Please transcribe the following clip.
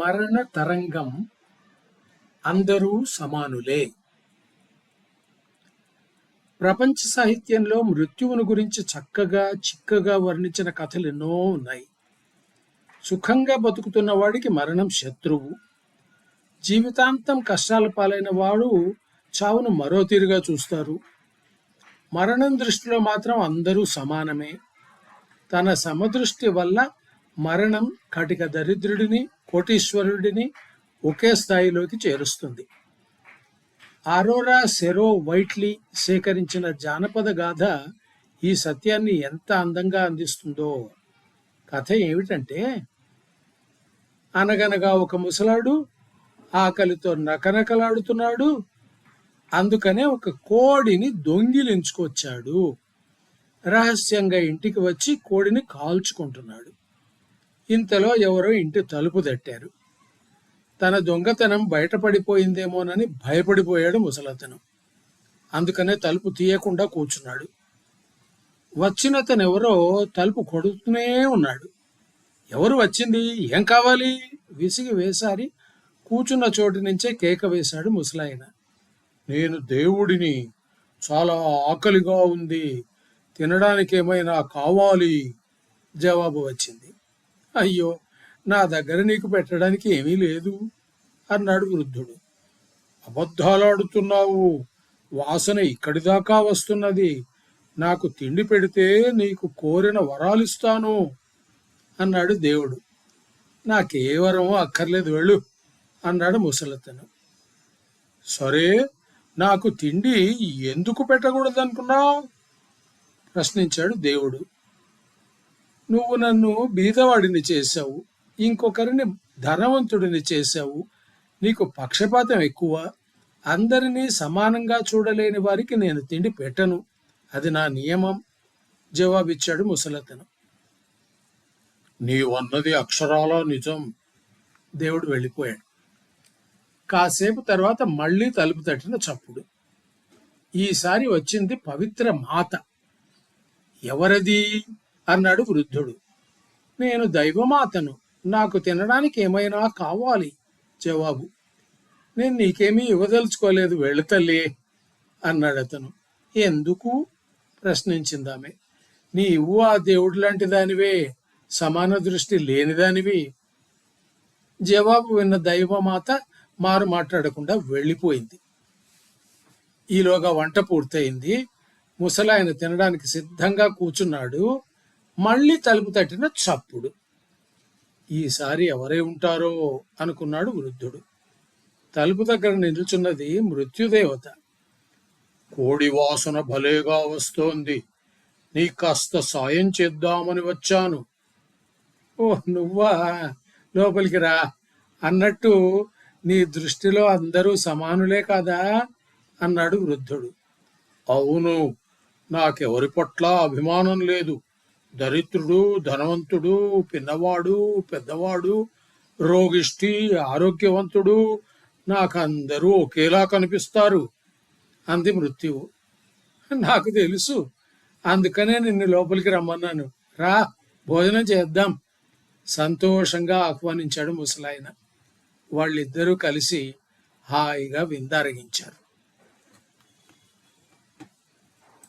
మరణ తరంగం అందరూ సమానులే. ప్రపంచ సాహిత్యంలో మృత్యువును గురించి చక్కగా చిక్కగా వర్ణించిన కథలు ఎన్నో ఉన్నాయి. సుఖంగా బతుకుతున్న వాడికి మరణం శత్రువు. జీవితాంతం కష్టాల పాలైన వాడు చావును మరో తీరుగా చూస్తారు. మరణం దృష్టిలో మాత్రం అందరూ సమానమే. తన సమదృష్టి వల్ల మరణం కటిక దరిద్రుడిని కోటీశ్వరుడిని ఒకే స్థాయిలోకి చేరుస్తుంది. ఆరోరా సెరో వైట్లీ సేకరించిన జానపద గాథ ఈ సత్యాన్ని ఎంత అందంగా అందిస్తుందో. కథ ఏమిటంటే అనగనగా ఒక ముసలాడు ఆకలితో నకనకలాడుతున్నాడు అందుకనే ఒక కోడిని దొంగిలించుకొచ్చాడు. రహస్యంగా ఇంటికి వచ్చి కోడిని కాల్చుకుంటున్నాడు. ఇంతలో ఎవరో ఇంటి తలుపు తట్టారు. తన దొంగతనం బయటపడిపోయిందేమోనని భయపడిపోయాడు ముసలతను. అందుకనే తలుపు తీయకుండా కూర్చున్నాడు. వచ్చినతనెవరో తలుపు కొడుతూనే ఉన్నాడు. ఎవరు వచ్చింది? ఏం కావాలి? విసిగి వేసారి కూర్చున్న చోటు నుంచే కేక వేశాడు ముసలాయన. నేను దేవుడిని. చాలా ఆకలిగా ఉంది. తినడానికి ఏమైనా కావాలి? జవాబు వచ్చింది. అయ్యో నా దగ్గర నీకు పెట్టడానికి ఏమీ లేదు అన్నాడు వృద్ధుడు. అబద్ధాలాడుతున్నావు వాసన ఇక్కడిదాకా వస్తున్నది నాకు తిండి పెడితే నీకు కోరిన వరాలిస్తాను అన్నాడు దేవుడు. నాకే వరం అక్కర్లేదు వెళ్ళు అన్నాడు ముసలతను. సరే నాకు తిండి ఎందుకు పెట్టకూడదనుకున్నావు? ప్రశ్నించాడు దేవుడు. నువ్వు నన్ను బీదవాడిని చేశావు ఇంకొకరిని ధనవంతుడిని చేశావు. నీకు పక్షపాతం ఎక్కువ. అందరినీ సమానంగా చూడలేని వారికి నేను తిండి పెట్టను. అది నా నియమం జవాబిచ్చాడు ముసలతను. నీవన్నది అక్షరాల నిజం? దేవుడు వెళ్ళిపోయాడు. కాసేపు తర్వాత మళ్ళీ తలుపు తట్టిన చప్పుడు. ఈసారి వచ్చింది పవిత్ర మాత. ఎవరది? అన్నాడు వృద్ధుడు. నేను దైవమాతను నాకు తినడానికి ఏమైనా కావాలి? జవాబు నేను నీకేమీ ఇవ్వదలుచుకోలేదు వెళుతలే అన్నాడు అతను. ఎందుకు? ప్రశ్నించిందామె నీవు ఆ దేవుడు లాంటి దానివే సమాన దృష్టి లేనిదానివి జవాబు విన్న దైవమాత మారు మాట్లాడకుండా వెళ్ళిపోయింది. ఈలోగా వంట పూర్తయింది. ముసలాయన తినడానికి సిద్ధంగా కూర్చున్నాడు. మళ్ళీ తలుపు తట్టిన చప్పుడు. ఈసారి ఎవరై ఉంటారో అనుకున్నాడు వృద్ధుడు. తలుపు దగ్గర నిలుచున్నది మృత్యుదేవత. కోడి వాసన భలేగా వస్తోంది. నీ కాస్త సాయం చేద్దామని వచ్చాను. ఓ నువ్వా? లోపలికి రా. అన్నట్టు నీ దృష్టిలో అందరూ సమానులే కాదా? అన్నాడు వృద్ధుడు. అవును నాకెవరి పట్ల అభిమానం లేదు. దరిద్రుడు ధనవంతుడు పిన్నవాడు పెద్దవాడు రోగిష్టి ఆరోగ్యవంతుడు నాకు అందరూ ఒకేలా కనిపిస్తారు. అంది మృత్యువు. నాకు తెలుసు. అందుకనే నిన్ను లోపలికి రమ్మన్నాను. రా భోజనం చేద్దాం. సంతోషంగా ఆహ్వానించాడు ముసలాయన. వాళ్ళిద్దరూ కలిసి హాయిగా విందారగించారు.